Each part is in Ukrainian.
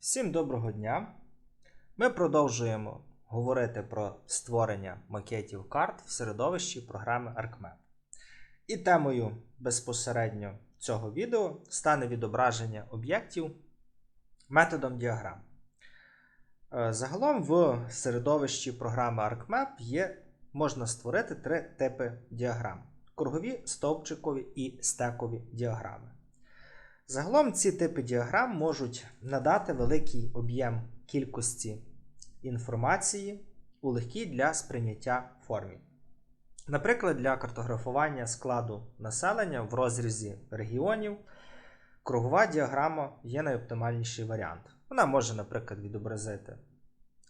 Всім доброго дня! Ми продовжуємо говорити про створення макетів карт в середовищі програми ArcMap. І темою безпосередньо цього відео стане відображення об'єктів методом діаграм. Е, Загалом в середовищі програми ArcMap є, можна створити три типи діаграм: кругові, стовпчикові і стекові діаграми. Загалом ці типи діаграм можуть надати великий об'єм кількості інформації у легкій для сприйняття формі. Наприклад, для картографування складу населення в розрізі регіонів кругова діаграма є найоптимальніший варіант. Вона може, наприклад, відобразити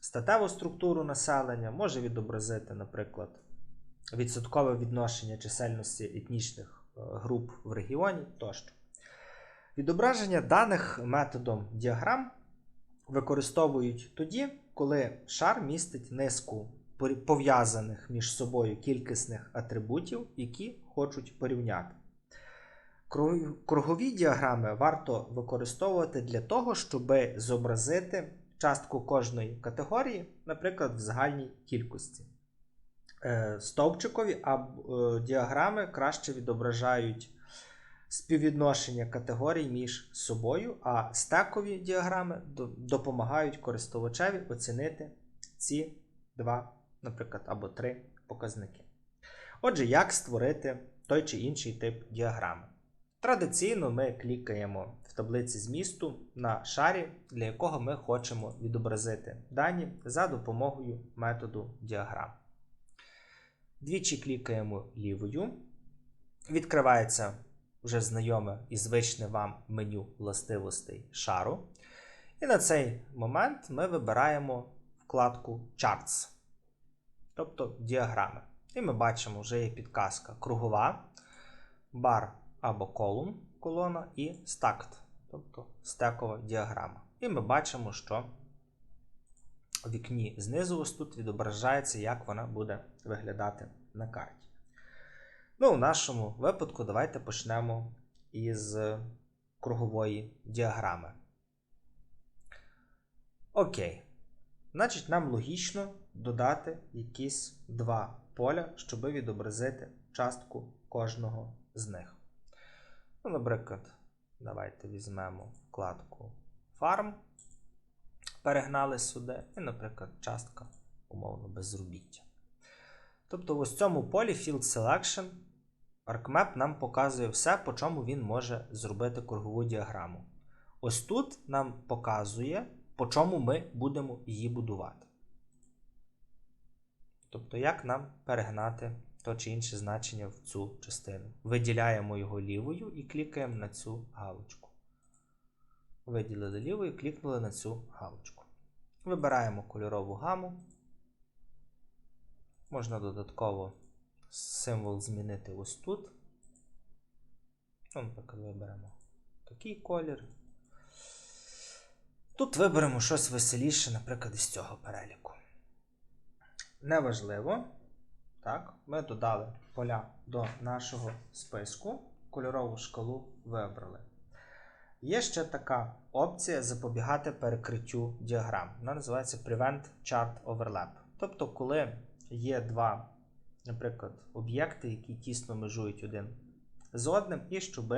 статеву структуру населення, може відобразити, наприклад, відсоткове відношення чисельності етнічних е, груп в регіоні тощо. Відображення даних методом діаграм використовують тоді, коли шар містить низку пов'язаних між собою кількісних атрибутів, які хочуть порівняти. Кругові діаграми варто використовувати для того, щоб зобразити частку кожної категорії, наприклад, в загальній кількості. Е, Стовпчикові е, діаграми краще відображають співвідношення категорій між собою, а стекові діаграми допомагають користувачеві оцінити ці два, наприклад, або три показники. Отже, як створити той чи інший тип діаграми? Традиційно ми клікаємо в таблиці змісту на шарі, для якого ми хочемо відобразити дані за допомогою методу діаграм. Двічі клікаємо лівою. Відкривається вже знайоме і звичне вам меню властивостей шару. І на цей момент ми вибираємо вкладку Charts, тобто діаграми. І ми бачимо, вже є підказка кругова, бар або колум, колона і stacked, тобто стекова діаграма. І ми бачимо, що в вікні знизу ось тут відображається, як вона буде виглядати на карті. Ну, у нашому випадку давайте почнемо із кругової діаграми. Окей. Значить, нам логічно додати якісь два поля, щоб відобразити частку кожного з них. Ну, наприклад, давайте візьмемо вкладку Farm, перегнали сюди, і, наприклад, частка умовно безробіття. Тобто, в цьому полі Field Selection ArcMap нам показує все, по чому він може зробити кругову діаграму. Ось тут нам показує, по чому ми будемо її будувати. Тобто, як нам перегнати то чи інше значення в цю частину. Виділяємо його лівою і клікаємо на цю галочку. Виділили лівою і клікнули на цю галочку. Вибираємо кольорову гаму. Можна додатково символ змінити ось тут. Ну, Наприклад, виберемо такий колір. Тут виберемо щось веселіше, наприклад, із цього переліку. Неважливо. Так, ми додали поля до нашого списку, кольорову шкалу вибрали. Є ще така опція запобігати перекриттю діаграм. Вона називається Prevent Chart Overlap. Тобто, коли є два, наприклад, об'єкти, які тісно межують один з одним, і щоб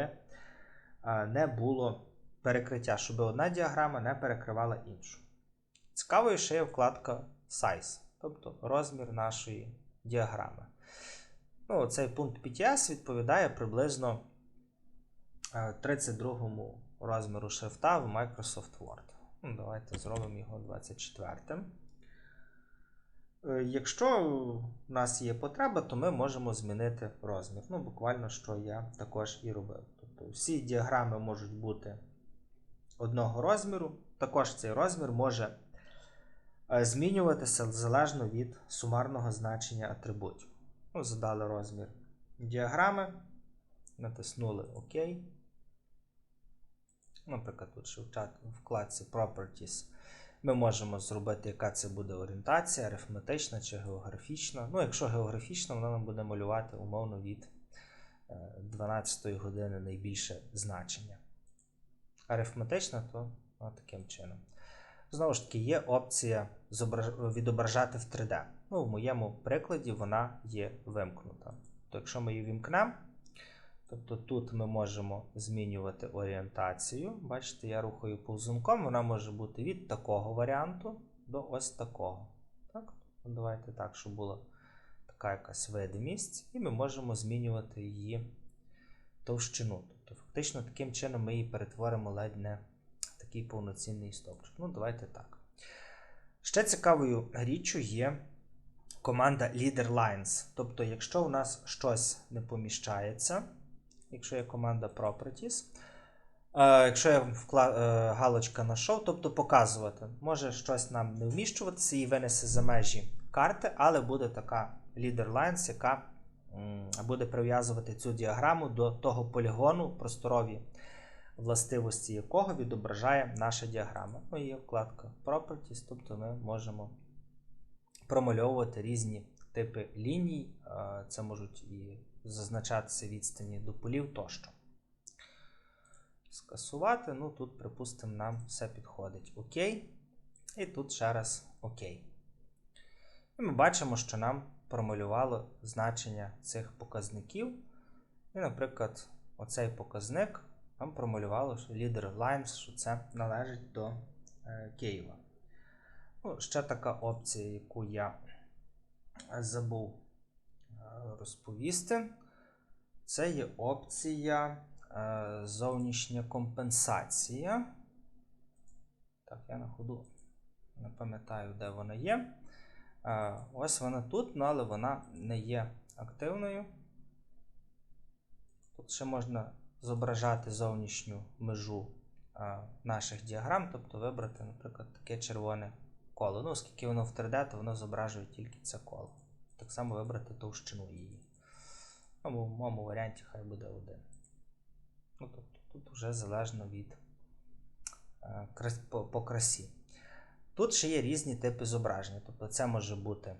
не було перекриття, щоб одна діаграма не перекривала іншу. Цікавою ще є вкладка Size, тобто розмір нашої діаграми. Ну, Цей пункт PTS відповідає приблизно 32 розміру шрифта в Microsoft Word. Ну, Давайте зробимо його 24. Якщо в нас є потреба, то ми можемо змінити розмір. Ну, буквально, що я також і робив. Тобто всі діаграми можуть бути одного розміру. Також цей розмір може е, змінюватися залежно від сумарного значення атрибутів. Ну, Задали розмір діаграми, натиснули ОК. Наприклад, тут ще в вкладці Properties ми можемо зробити, яка це буде орієнтація, арифметична чи географічна. Ну, якщо географічна, вона нам буде малювати умовно від е, 12 години найбільше значення. Арифметична, то ну, таким чином. Знову ж таки, є опція відображати в 3D. Ну, в моєму прикладі вона є вимкнута. То якщо ми її вімкнемо, тобто тут ми можемо змінювати орієнтацію. Бачите, я рухаю повзунком, вона може бути від такого варіанту до ось такого. Так? Ну, Давайте так, щоб була така якась видимість, і ми можемо змінювати її товщину. Тобто, фактично, таким чином ми її перетворимо ледь не такий повноцінний стовпчик. Ну, давайте так. Ще цікавою річчю є команда Leader Lines. Тобто, якщо у нас щось не поміщається, якщо є команда Properties, е, якщо є вкла- е, галочка на show, тобто показувати, може щось нам не вміщуватися і винесе за межі карти, але буде така Leader Lines, яка буде прив'язувати цю діаграму до того полігону, просторові властивості якого відображає наша діаграма. Ну, є вкладка Properties, тобто ми можемо промальовувати різні типи ліній. Е, Це можуть і зазначатися відстані до полів тощо. Скасувати, ну тут, припустимо, нам все підходить. Окей. І тут ще раз ОК. І ми бачимо, що нам промалювало значення цих показників. І, наприклад, оцей показник нам промалювало, що Leader Lines, що це належить до е, Києва. Ну, ще така опція, яку я забув розповісти. Це є опція е, зовнішня компенсація. Так, я на ходу не пам'ятаю, де вона є. Е, ось вона тут, ну, але вона не є активною. Тут ще можна зображати зовнішню межу е, наших діаграм, тобто вибрати, наприклад, таке червоне коло. Ну, оскільки воно в 3D, то воно зображує тільки це коло. Так само вибрати товщину її. Ну, в моєму варіанті хай буде один. Ну, тобто тут вже залежно від е, по, по красі. Тут ще є різні типи зображення. Тобто це може бути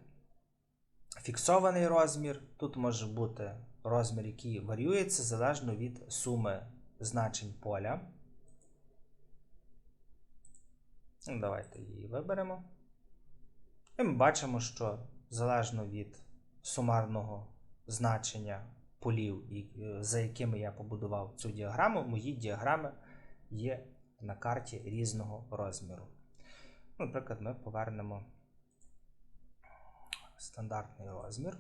фіксований розмір, тут може бути розмір, який варіюється залежно від суми значень поля. Ну, Давайте її виберемо. І ми бачимо, що залежно від сумарного значення полів, е, за якими я побудував цю діаграму, мої діаграми є на карті різного розміру. Ну, Наприклад, ми повернемо стандартний розмір.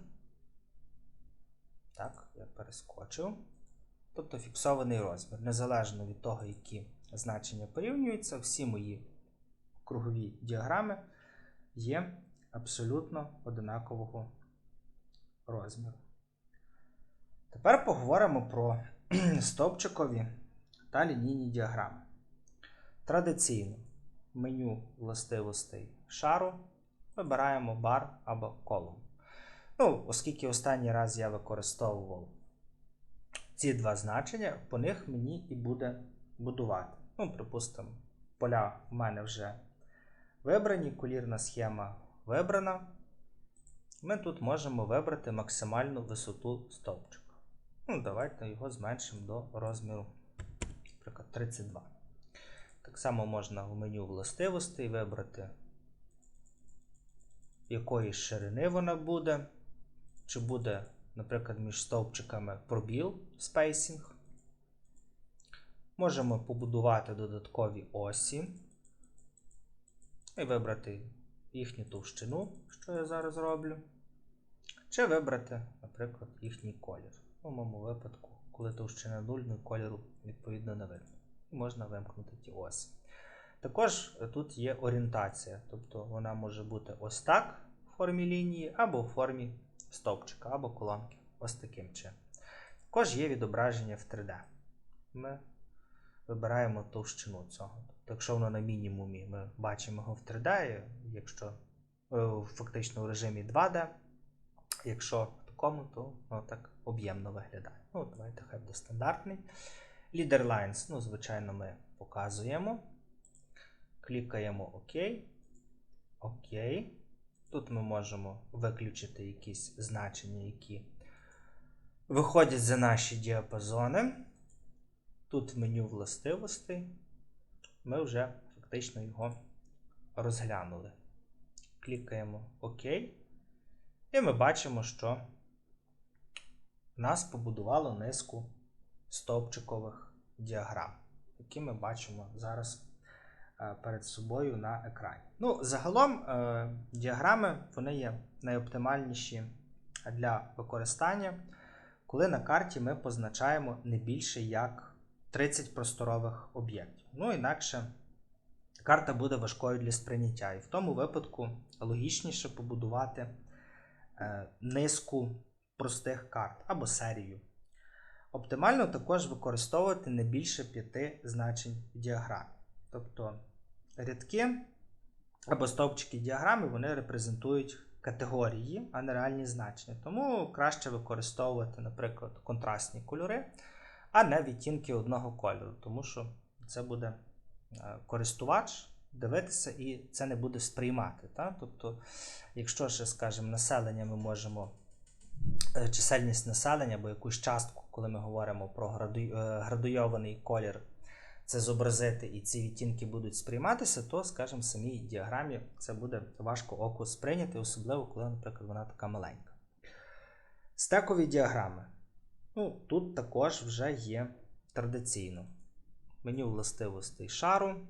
Так, я перескочив. Тобто фіксований розмір. Незалежно від того, які значення порівнюються, всі мої кругові діаграми є абсолютно одинакового розміру. Тепер поговоримо про стовпчикові та лінійні діаграми. Традиційно в меню властивостей шару вибираємо бар або колум. Ну, оскільки останній раз я використовував ці два значення, по них мені і буде будувати. Ну, припустимо, поля в мене вже вибрані, колірна схема вибрана. Ми тут можемо вибрати максимальну висоту стовпчика. Ну, давайте його зменшимо до розміру, наприклад, 32. Так само можна в меню властивостей вибрати, якої ширини вона буде, чи буде, наприклад, між стовпчиками пробіл спейсінг. Можемо побудувати додаткові осі і вибрати їхню товщину, що я зараз роблю. Чи вибрати, наприклад, їхній колір. У моєму випадку, коли товщина 0, ну, кольору відповідно не видно. І можна вимкнути ті оси. Також тут є орієнтація, тобто вона може бути ось так в формі лінії, або в формі стовпчика, або колонки. Ось таким чином. Також є відображення в 3D. Ми вибираємо товщину цього. Якщо воно на мінімумі, ми бачимо його в 3D, якщо е, фактично в режимі 2D, якщо в такому, то воно так об'ємно виглядає. Ну, давайте хай буде стандартний. Leader Lines, ну, звичайно, ми показуємо. Клікаємо ОК. ОК. Тут ми можемо виключити якісь значення, які виходять за наші діапазони. Тут меню властивостей ми вже фактично його розглянули. Клікаємо ОК. І ми бачимо, що нас побудувало низку стовпчикових діаграм, які ми бачимо зараз е, перед собою на екрані. Ну, загалом е, діаграми вони є найоптимальніші для використання, коли на карті ми позначаємо не більше як 30 просторових об'єктів. Ну, інакше карта буде важкою для сприйняття. І в тому випадку логічніше побудувати е, низку простих карт або серію. Оптимально також використовувати не більше п'яти значень в діаграмі. Тобто рядки або стовпчики діаграми вони репрезентують категорії, а не реальні значення. Тому краще використовувати, наприклад, контрастні кольори, а не відтінки одного кольору, тому що це буде е, користувач дивитися і це не буде сприймати. Та? Тобто, якщо ще, скажімо, населення ми можемо е, чисельність населення або якусь частку, коли ми говоримо про е, градуйований колір, це зобразити і ці відтінки будуть сприйматися, то, скажімо, в самій діаграмі це буде важко оку сприйняти, особливо коли, наприклад, вона така маленька. Стекові діаграми. Ну, тут також вже є традиційно. Меню властивостей шару,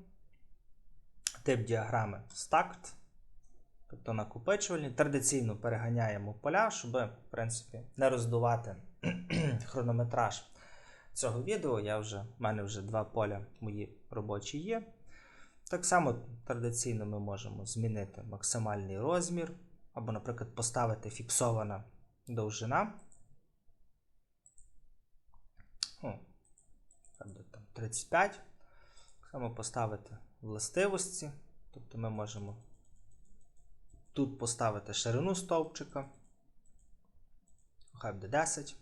тип діаграми stacked, тобто накопичувальні. Традиційно переганяємо поля, щоб, в принципі, не роздувати хронометраж цього відео. Я вже, в мене вже два поля мої робочі є. Так само традиційно ми можемо змінити максимальний розмір, або, наприклад, поставити фіксована довжина. О, там де там 35. Так само поставити властивості. Тобто ми можемо тут поставити ширину стовпчика. Хай буде 10.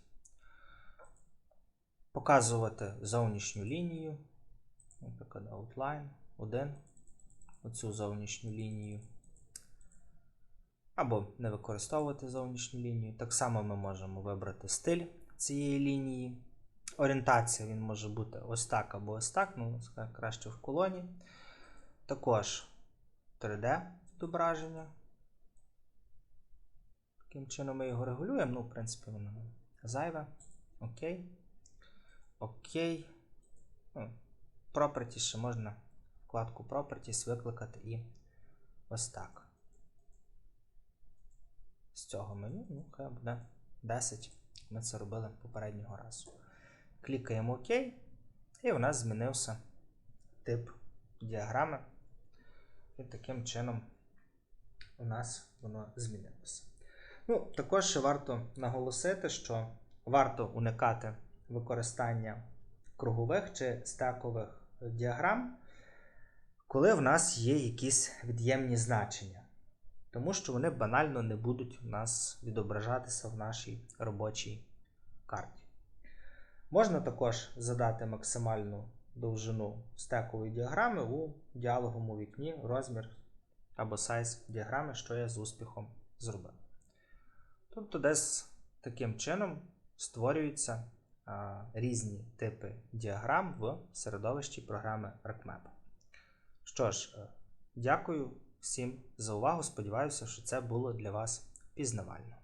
Показувати зовнішню лінію. Наприклад, outline 1. Оцю зовнішню лінію. Або не використовувати зовнішню лінію. Так само ми можемо вибрати стиль цієї лінії. Орієнтація він може бути ось так або ось так, ну, краще в колоні. Також 3D зображення. Таким чином ми його регулюємо. Ну, в принципі, воно зайве. Окей. Окей. Ну, Properties ще можна вкладку Properties викликати і ось так. З цього меню, ну, хай буде 10. Ми це робили попереднього разу. Клікаємо ОК, і у нас змінився тип діаграми. І таким чином у нас воно змінилося. Ну, також ще варто наголосити, що варто уникати використання кругових чи стекових діаграм, коли в нас є якісь від'ємні значення. Тому що вони банально не будуть у нас відображатися в нашій робочій карті. Можна також задати максимальну довжину стекової діаграми у діалоговому вікні розмір або сайз діаграми, що я з успіхом зробив. Тобто, десь таким чином створюються а, різні типи діаграм в середовищі програми ArcMap. Що ж, е, дякую всім за увагу. Сподіваюся, що це було для вас пізнавально.